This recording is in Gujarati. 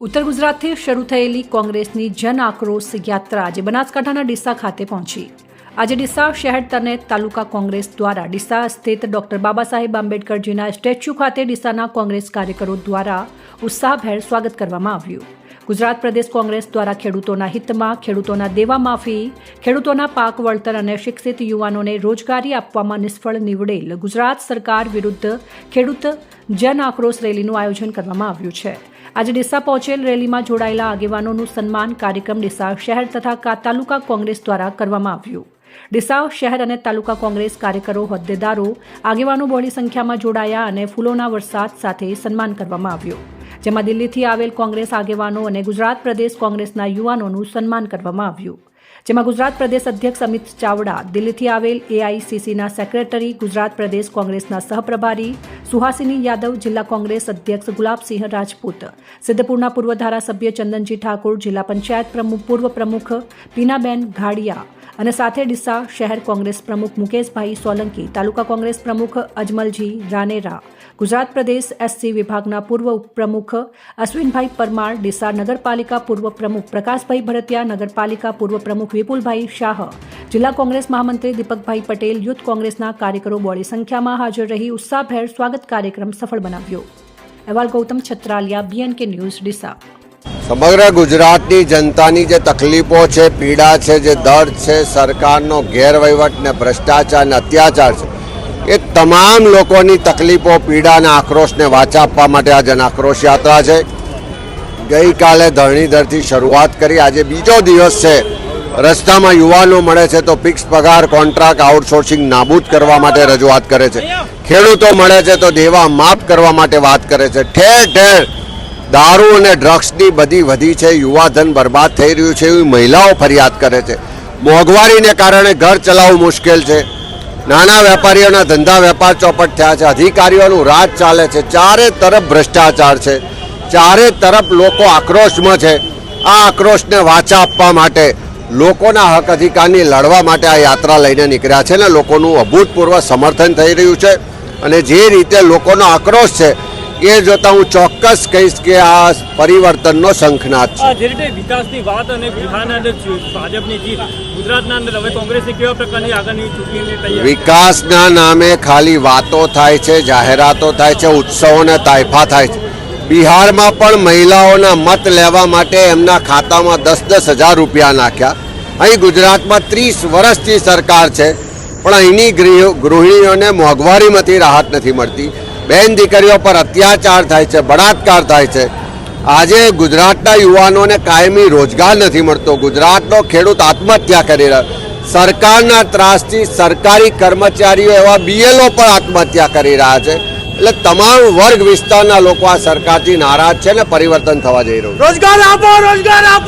ઉત્તર ગુજરાતથી શરૂ થયેલી કોંગ્રેસની જન આક્રોશ યાત્રા આજે બનાસકાંઠાના ડીસા ખાતે પહોંચી. આજે ડીસા શહેર તને તાલુકા કોંગ્રેસ દ્વારા ડીસા સ્થિત ડોક્ટર બાબા સાહેબ આંબેડકરજીના સ્ટેચ્યુ ખાતે ડીસાના કોંગ્રેસ કાર્યકરો દ્વારા ઉત્સાહભેર સ્વાગત કરવામાં આવ્યું. ગુજરાત પ્રદેશ કોંગ્રેસ દ્વારા ખેડૂતોના હિતમાં, ખેડૂતોના દેવા માફી, ખેડૂતોના પાક વળતર અને શિક્ષિત યુવાનોને રોજગારી આપવામાં નિષ્ફળ નીવડેલ ગુજરાત સરકાર વિરુદ્ધ ખેડૂત જન આક્રોશ રેલીનું આયોજન કરવામાં આવ્યું છે. આજે ડીસા પહોંચેલ રેલીમાં જોડાયેલા આગેવાનોનું સન્માન કાર્યક્રમ ડીસા શહેર તથા તાલુકા કોંગ્રેસ દ્વારા કરવામાં આવ્યું. ડીસા શહેર અને તાલુકા કોંગ્રેસ કાર્યકરો, હોદ્દેદારો, આગેવાનો બહોળી સંખ્યામાં જોડાયા અને ફૂલોના વરસાદ સાથે સન્માન કરવામાં આવ્યું. જેમાં દિલ્હીથી આવેલ કોંગ્રેસ આગેવાનો અને ગુજરાત પ્રદેશ કોંગ્રેસના યુવાનોનું સન્માન કરવામાં આવ્યું. જેમાં ગુજરાત પ્રદેશ અધ્યક્ષ અમિત ચાવડા, દિલ્હીથી આવેલ એઆઈસીસીના સેક્રેટરી, ગુજરાત પ્રદેશ કોંગ્રેસના સહપ્રભારી સુહાસિની યાદવ જિલ્લા કોંગ્રેસ અધ્યક્ષ ગુલાબસિંહ રાજપૂત, સિદ્ધપુરના પૂર્વ ધારાસભ્ય ચંદનજી ઠાકોર, જિલ્લા પંચાયત પ્રમુખ, પૂર્વ પ્રમુખ પીનાબેન ઘાડિયા અને સાથે ડીસા શહેર કોંગ્રેસ પ્રમુખ મુકેશભાઈ સોલંકી, તાલુકા કોંગ્રેસ પ્રમુખ અજમલજી રાનેરા, ગુજરાત પ્રદેશ એસસી વિભાગના પૂર્વ ઉપપ્રમુખ અશ્વિનભાઈ પરમાર, ડીસા નગરપાલિકા પૂર્વ પ્રમુખ પ્રકાશભાઈ ભરતિયા, નગરપાલિકા પૂર્વ પ્રમુખ વિપુલભાઈ શાહ જિલ્લા કોંગ્રેસ મહામંત્રી દીપકભાઈ પટેલ યુથ કોંગ્રેસના કાર્યકરો બોડી સંખ્યામાં હાજર રહી ઉત્સાહભેર સ્વાગત કાર્યક્રમ સફળ બનાવ્યો. અહેવાલ ગૌતમ છત્રાલિયા બીએનકે ન્યૂઝ ડીસા. સમગ્ર ગુજરાતની જનતાની જે તકલીફો છે, પીડા છે, જે દર્દ છે, સરકારનો ગેરવહીવટ ને ભ્રષ્ટાચાર ને અત્યાચાર છે, એ તમામ લોકોની તકલીફો પીડા અને આક્રોશને વાચા આપવા માટે આ જન આક્રોશ યાત્રા છે. ગઈકાલે ધરણીધરથી શરૂઆત કરી, આજે બીજો દિવસ છે. રસ્તામાં યુવાનો મળે છે તો ફિક્સ પગાર કોન્ટ્રાક્ટ આઉટસોર્સિંગ નાબૂદ કરવા માટે રજૂઆત કરે છે. ખેડૂતો મળે છે તો દેવા માફ કરવા માટે વાત કરે છે. ઠેર ઠેર દારૂ અને ડ્રગ્સની બધી વધી છે, યુવાધન બરબાદ થઈ રહ્યું છે, એવી મહિલાઓ ફરિયાદ કરે છે. મોંઘવારીને કારણે ઘર ચલાવવું મુશ્કેલ છે. નાના વેપારીઓના ધંધા વેપાર ચોપટ થયા છે. અધિકારીઓનું રાજ ચાલે છે. ચારે તરફ ભ્રષ્ટાચાર છે. ચારે તરફ લોકો આક્રોશમાં છે. આ આક્રોશને વાચા આપવા માટે લોકોના હક અધિકારની લડવા માટે આ યાત્રા લઈને નીકળ્યા છે ને લોકોનું અભૂતપૂર્વ સમર્થન થઈ રહ્યું છે અને જે રીતે લોકોનો આક્રોશ છે એ જોતા હું ચોક્કસ કહીશ કે આ પરિવર્તનનો શંખનાદ છે. જે રીતે વિકાસની વાત અને બિહારના ભાજપની જીત ગુજરાતના અંદર હવે કોંગ્રેસની કેવા પ્રકારની આગળની ચૂંટણીની તૈયારી વિકાસના નામે ખાલી વાતો થાય છે જાહેરાતો થાય છે ઉત્સવોને તાયફા થાય છે. બિહારમાં પણ મહિલાઓના મત લેવા માટે એમના ખાતામાં દસ દસ હજાર રૂપિયા નાખ્યા. અહીં ગુજરાતમાં ત્રીસ વર્ષથી સરકાર છે, પણ અહીંની ગૃહ- ગૃહિણીઓને મોંઘવારીમાંથી રાહત નથી મળતી. બેન દીકરીઓ પર અત્યાચાર થાય છે, બળાત્કાર થાય છે. આજે ગુજરાતના યુવાનોને કાયમી રોજગાર નથી મળતો. ગુજરાતનો ખેડૂત આત્મહત્યા કરી રહ્યો સરકારના ત્રાસથી સરકારી કર્મચારીઓ એવા બીએલઓ પણ આત્મહત્યા કરી રહ્યા છે. એટલે તમામ વર્ગ વિસ્તારના લોકો આ સરકારથી નારાજ છે ને પરિવર્તન થવા જઈ રહ્યું રોજગાર આપો રોજગાર આપો!